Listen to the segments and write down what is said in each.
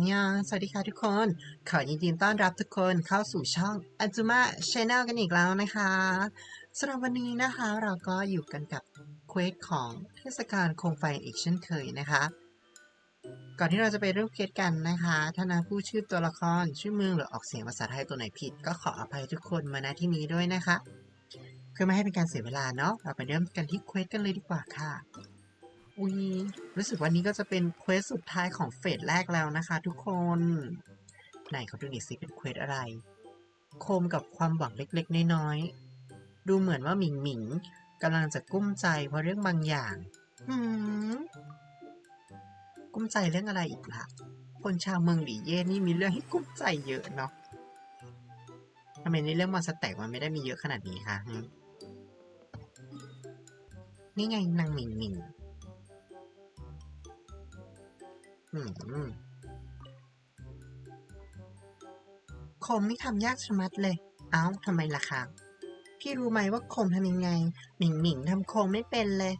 เนี่ยสวัสดีค่ะทุกคน ขอยินดีต้อนรับทุกคนเข้าสู่ช่องอัจ u มาช n แนลกันอีกแล้วนะคะสำหรับวันนี้นะคะเราก็อยู่กันกับเควสของเทศกาลโคมไฟอีกเช่นเคยนะคะ ก่อนที่เราจะไปเริ่มเควสกันนะคะถ้านาผู้ชื่อตัวละครชื่อเมืองหรือออกเสียงภาษาไทยตัวไหนผิด ก็ขออภัยทุกคนมาณที่นี้ด้วยนะคะ เพื่อไม่ให้เป็นการเสียเวลาเนาะเราไปเริ่มกันที่เควสกันเลยดีกว่าค่ะ อุ้ยรู้สึกวันนี้ก็จะเป็นเควสสุดท้ายของเฟสแรกแล้วนะคะทุกคน ไหนเขาดูหน่อยสิเป็นเควสอะไร โคมกับความหวังเล็กๆ น้อยๆ ดูเหมือนว่าหมิงหมิงกำลังจะกุ้มใจเพราะเรื่องบางอย่างหืมกุ้มใจเรื่องอะไรอีกล่ะ คนชาวเมืองหลีเย่นี่มีเรื่องให้กุ้มใจเยอะเนาะทำไมในเรื่องมอนสแต็กมันไม่ได้มีเยอะขนาดนี้คะนี่ไงนางหมิงหมิง อืมคมนี่ทำยากชะมัดเลย เอ้าทำไมล่ะคะพี่รู้ไหมว่าคมทำยังไง หมิงหมิงทำโคมไม่เป็นเลย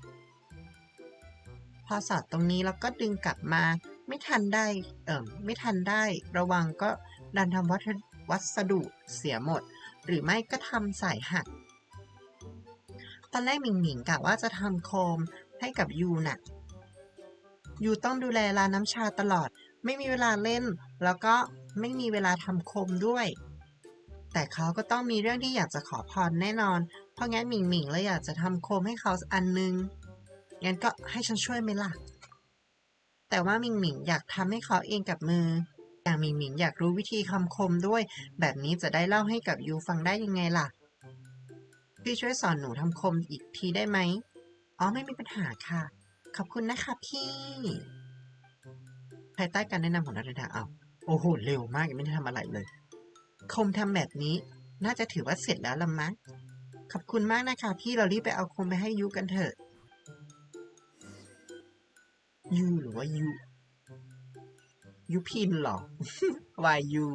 พอสอดตรงนี้แล้วก็ดึงกลับมา ไม่ทันได้ เอ่อไม่ทันได้ ระวังก็ดันทำวัสดุวัสดุเสียหมด หรือไม่ก็ทำสายหัก ตอนแรกหมิงหมิงกะว่าจะทำโคมให้กับยูน่ะ ยูต้องดูแลร้านน้ำชาตลอด ไม่มีเวลาเล่น แล้วก็ไม่มีเวลาทำคมด้วย แต่เขาก็ต้องมีเรื่องที่อยากจะขอพรแน่นอน เพราะงั้นหมิงหมิงเลยอยากจะทำโคมให้เขาอันนึง งั้นก็ให้ฉันช่วยไหมล่ะ แต่ว่าหมิงหมิงอยากทำให้เขาเองกับมือ อย่างหมิงหมิงอยากรู้วิธีคำคมด้วย แบบนี้จะได้เล่าให้กับยูฟังได้ยังไงล่ะ พี่ช่วยสอนหนูทำโคมอีกทีได้ไหมอ๋อไม่มีปัญหาค่ะ ขอบคุณนะคะพี่ ภายใต้การแนะนำของนักดาเอาโอ้โห เร็วมากยังไม่ได้ทำอะไรเลย คมทำแบบนี้ น่าจะถือว่าเสร็จแล้วละมั้ง ขอบคุณมากนะคะพี่เรารีบไปเอาคมไปให้ยูกันเถอะ ยูหรือว่ายูยูพินหรอ วายยู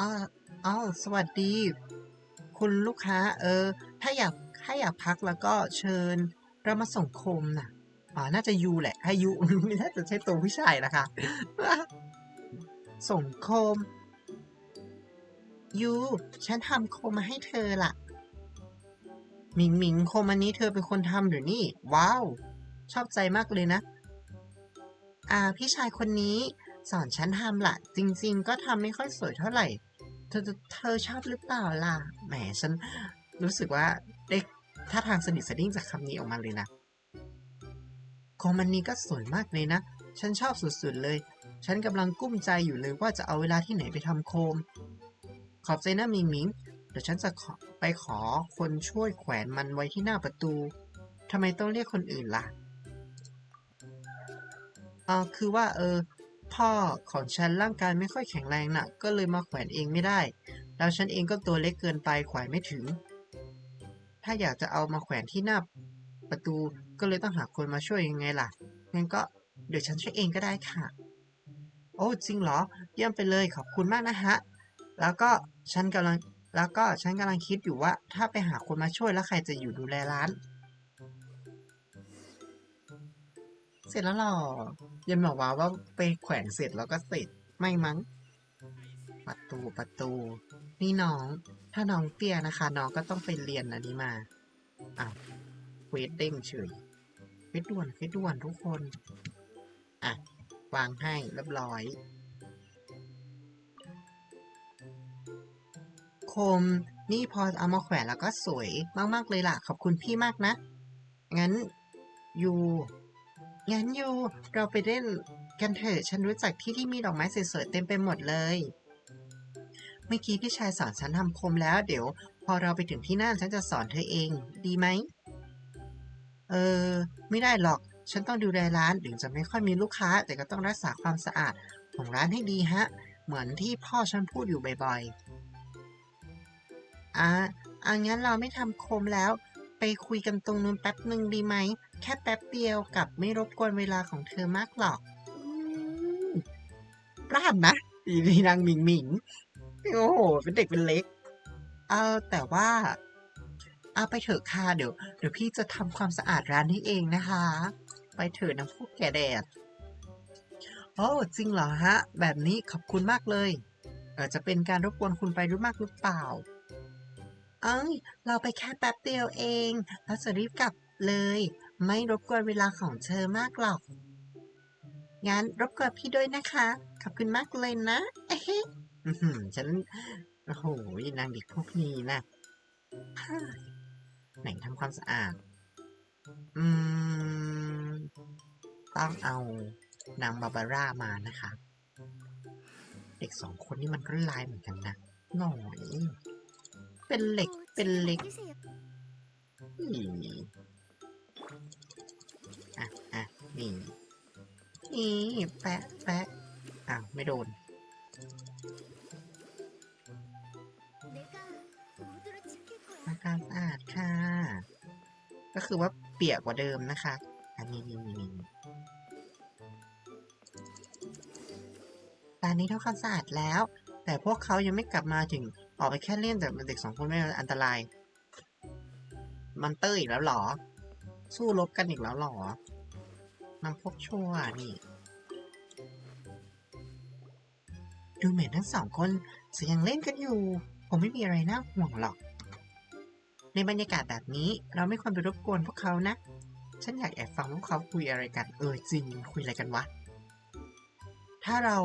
อ้าวอ้าวสวัสดี คุณลูกค้า เออ ถ้าอยาก ถ้าอยากพักแล้วก็เชิญเรามาส่งคมน่ะอ๋อน่าจะยูแหละให้ยูไม่น่าจะใช่ตัวผู้ชายนะคะส่งโคม ยู ฉันทำโคมมาให้เธอล่ะ หมิงหมิงโคมอันนี้เธอเป็นคนทำหรือนี่ ว้าว ชอบใจมากเลยนะ อ่า พี่ชายคนนี้ สอนฉันทำล่ะ จริง ๆ ก็ทำไม่ค่อยสวยเท่าไหร่ เธอเธอชอบหรือเปล่าล่ะ แหมฉันรู้สึกว่า ได้ท่าทางสนิทสดิ้งจากคำนี้ออกมาเลยนะโคมอันนี้ก็สวยมากเลยนะ ฉันชอบสุดๆเลย ฉันกำลังกุ้มใจอยู่เลยว่าจะเอาเวลาที่ไหนไปทำโคม ขอบใจนะมิงมิงเดี๋ยวฉันจะขอไปขอคนช่วยแขวนมันไว้ที่หน้าประตู ทำไมต้องเรียกคนอื่นล่ะเออคือว่าเออ พ่อของฉันร่างกายไม่ค่อยแข็งแรงน่ะ ก็เลยมาแขวนเองไม่ได้ แล้วฉันเองก็ตัวเล็กเกินไปแขวนไม่ถึง ถ้าอยากจะเอามาแขวนที่หน้าประตูก็เลยต้องหาคนมาช่วยยังไงล่ะ งั้นก็เดี๋ยวฉันช่วยเองก็ได้ค่ะ โอ้จริงเหรอ เยี่ยมไปเลยขอบคุณมากนะฮะ แล้วก็ฉันกำลังแล้วก็ฉันกำลังคิดอยู่ว่า ถ้าไปหาคนมาช่วยแล้วใครจะอยู่ดูแลร้าน เสร็จแล้วหรอ ยันบอกว่าว่าไปแขวนเสร็จแล้วก็เสร็จไม่มั้ง ประตูประตู นี่น้อง ถ้าน้องเตี้ยนะคะ น้องก็ต้องไปเรียนอันนี้มาอ้าวเวทเด้งเฉยเวทด่วนเวทด่วนทุกคน อะ วางให้เรียบร้อย โคมนี่พอเอามาแขวนแล้วก็สวยมาก ๆ เลยล่ะ ขอบคุณพี่มากนะ งั้นยูงั้นยูเราไปเล่นกันเถอะ ฉันรู้จักที่ที่มีดอกไม้สวยๆเต็มไปหมดเลย เมื่อกี้พี่ชายสอนฉันทำคมแล้ว เดี๋ยว พอเราไปถึงที่นั่นฉันจะสอนเธอเอง ดีไหม เออ ไม่ได้หรอก ฉันต้องดูแลร้านถึงจะไม่ค่อยมีลูกค้า แต่ก็ต้องรักษาความสะอาดของร้านให้ดีฮะ เหมือนที่พ่อฉันพูดอยู่บ่อยๆ อะอะงั้นเราไม่ทำคมแล้ว ไปคุยกันตรงนู้นแป๊บหนึ่งดีไหม แค่แป๊บเดียวกับไม่รบกวนเวลาของเธอมากหรอกอืมพลาดนะอีนีนางหมิงหมิง โอ้โหเป็นเด็กเป็นเล็ก เออแต่ว่า เอาไปเถอะค่ะเดี๋ยวเดี๋ยวพี่จะทำความสะอาดร้านให้เองนะคะ ไปเถอะนะพวกแกแดดโอ้จริงเหรอฮะ แบบนี้ขอบคุณมากเลยเออจะเป็นการรบกวนคุณไปรู้มากหรือเปล่า เอ้ย เราไปแค่แป๊บเดียวเองเราจะรีบกลับเลย ไม่รบกวนเวลาของเธอมากหรอกงั้นรบกวนพี่ด้วยนะคะ ขอบคุณมากเลยนะเอ้เฮ้ ฉัน โอ้โหนางเด็กพวกนี้นะเฮ้ยไหนทำความสะอาด อืม ต้องเอานางบาบาร่ามานะคะ เด็กสองคนนี่มันก็ลายเหมือนกันนะหน่อย เป็นเหล็ก เป็นเหล็กอืมอะอะนี่นี่แปะแปะอ้าวไม่โดน ทำความสะอาดค่ะ ก็คือว่าเปียกกว่าเดิมนะคะ อันนี้นี่นี่นี่ตอนนี้ทำความสะอาดแล้ว แต่พวกเขายังไม่กลับมาถึงออกไปแค่เล่นแต่เด็กสองคนไม่อันตราย มันเตอร์อีกแล้วหรอ สู้รบกันอีกแล้วหรอมันพวกชั่วนี่ ดูเหมือนทั้งสองคนจะยังเล่นกันอยู่ผมไม่มีอะไรน่าห่วงหรอก ในบรรยากาศแบบนี้เราไม่ควรไปรบกวนพวกเขานะ ฉันอยากแอบฟังพวกเขาคุยอะไรกัน เออจริงคุยอะไรกันวะ ถ้าเรา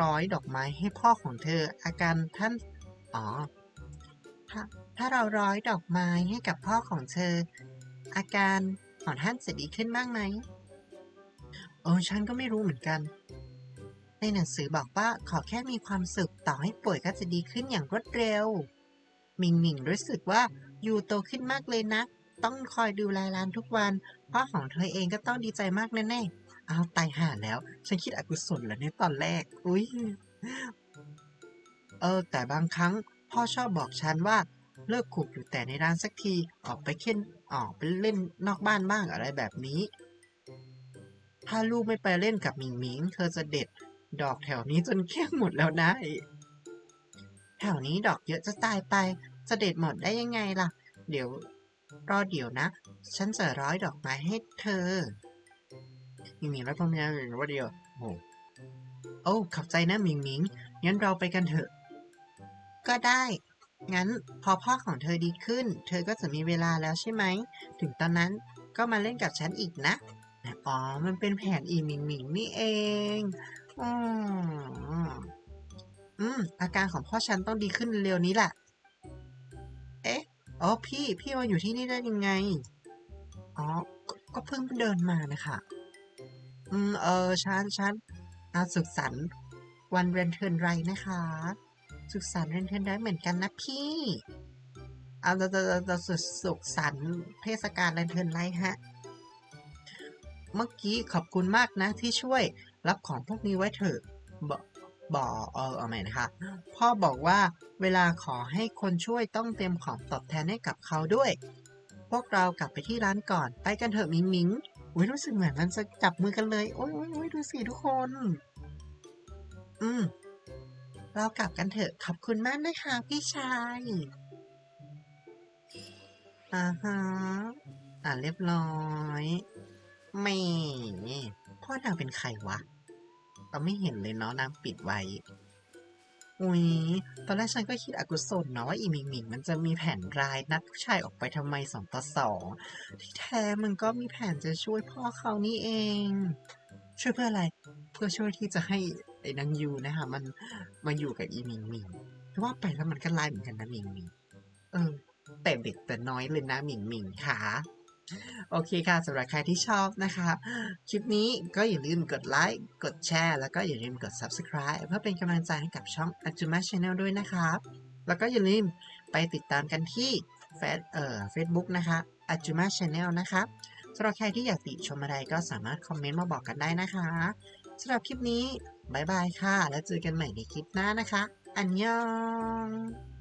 ร้อยดอกไม้ให้พ่อของเธอ อาการท่าน อ๋อ ถ้าถ้าเราร้อยดอกไม้ให้กับพ่อของเธอ อาการของท่านจะดีขึ้นบ้างไหมเออฉันก็ไม่รู้เหมือนกัน ในหนังสือบอกว่าขอแค่มีความสุขต่อให้ป่วยก็จะดีขึ้นอย่างรวดเร็ว มิงมิงรู้สึกว่ายูโตขึ้นมากเลยนะ ต้องคอยดูแลร้านทุกวันพ่อของเธอเองก็ต้องดีใจมากแน่ๆเอาตายห่าแล้ว ฉันคิดอกุศลแล้วในตอนแรก อุ้ยเออ แต่บางครั้งพ่อชอบบอกฉันว่าเลิกขูกอยู่แต่ในร้านสักทีออกไปเล่นออกไปเล่นนอกบ้านบ้างอะไรแบบนี้ ถ้าลูกไม่ไปเล่นกับหมิงหมิง เธอจะเด็ด ดอกแถวนี้จนเกลี้ยงหมดแล้วนะแถวนี้ดอกเยอะจะตายไปจะเด็ดหมดได้ยังไงล่ะ เดี๋ยวรอเดี๋ยวนะ ฉันจะร้อยดอกไม้ให้เธอมิงมิงแล้วพ่อแม่หรือว่าเดียวโอ้โอ้ขับใจนะมิงมิงงั้นเราไปกันเถอะ ก็ได้ งั้นพอพ่อของเธอดีขึ้น เธอก็จะมีเวลาแล้วใช่ไหม ถึงตอนนั้นก็มาเล่นกับฉันอีกนะ อ๋อ มันเป็นแผนอีมิงมิงนี่เอง อืมอืม อาการของพ่อฉันต้องดีขึ้นเร็วนี้แหละ เอ๊ะ อ๋อ พี่ พี่มาอยู่ที่นี่ได้ยังไง อ๋อก็ก็เพิ่งเดินมานะคะ อืม เออฉันฉันอาสุขสันต์วันเรนเทิร์นไรนะคะ สุขสันต์เรนเทิร์นไรเหมือนกันนะพี่เอาเราจะเราสุขสุขสันต์เทศกาลเรนเทิร์นไรฮะ เมื่อกี้ขอบคุณมากนะที่ช่วยรับของพวกนี้ไว้เถอะบอกบอกเออเอาใหม่นะคะพ่อบอกว่าเวลาขอให้คนช่วยต้องเตรียมของตอบแทนให้กับเขาด้วย พวกเรากลับไปที่ร้านก่อน ไปกันเถอะมิงมิงอุ้ยรู้สึกเหมือนมันจะจับมือกันเลย โอ้ยโอ้ยโอ้ยดูสิทุกคน อืม เรากลับกันเถอะ ขอบคุณมากนะคะพี่ชายอ่าฮะอ่าเรียบร้อย แหม่พ่อนางเป็นใครวะ เราไม่เห็นเลยเนาะนางปิดไว้ อุ้ย ตอนแรกฉันก็คิดอกุศลเนาะว่าอีมิงมิงมันจะมีแผนร้ายนัดผู้ชายออกไปทำไมสองต่อสองที่แท้มันก็มีแผนจะช่วยพ่อเขานี่เอง ช่วยเพื่ออะไร เพื่อช่วยที่จะให้ไอ้นางยูนะคะมันมาอยู่กับอีมิงมิงแต่ว่าไปแล้วมันก็ร้ายเหมือนกันนะมิงมิง เออ แต่เด็กแต่น้อยเลยนะมิงมิงค่ะ โอเคค่ะสำหรับใครที่ชอบนะคะคลิปนี้ก็อย่าลืมกดไลค์กดแชร์แล้วก็อย่าลืมกด subscribe เพื่อเป็นกำลังใจให้กับช่อง Ajuma Channel ด้วยนะครับ แล้วก็อย่าลืมไปติดตามกันที่เฟซเอ่อ Facebook นะคะ Ajuma Channel นะครับสำหรับใครที่อยากติชมอะไรก็สามารถคอมเมนต์มาบอกกันได้นะคะสำหรับคลิปนี้บายบายค่ะ แล้วเจอกันใหม่ในคลิปหน้านะคะ อันยอง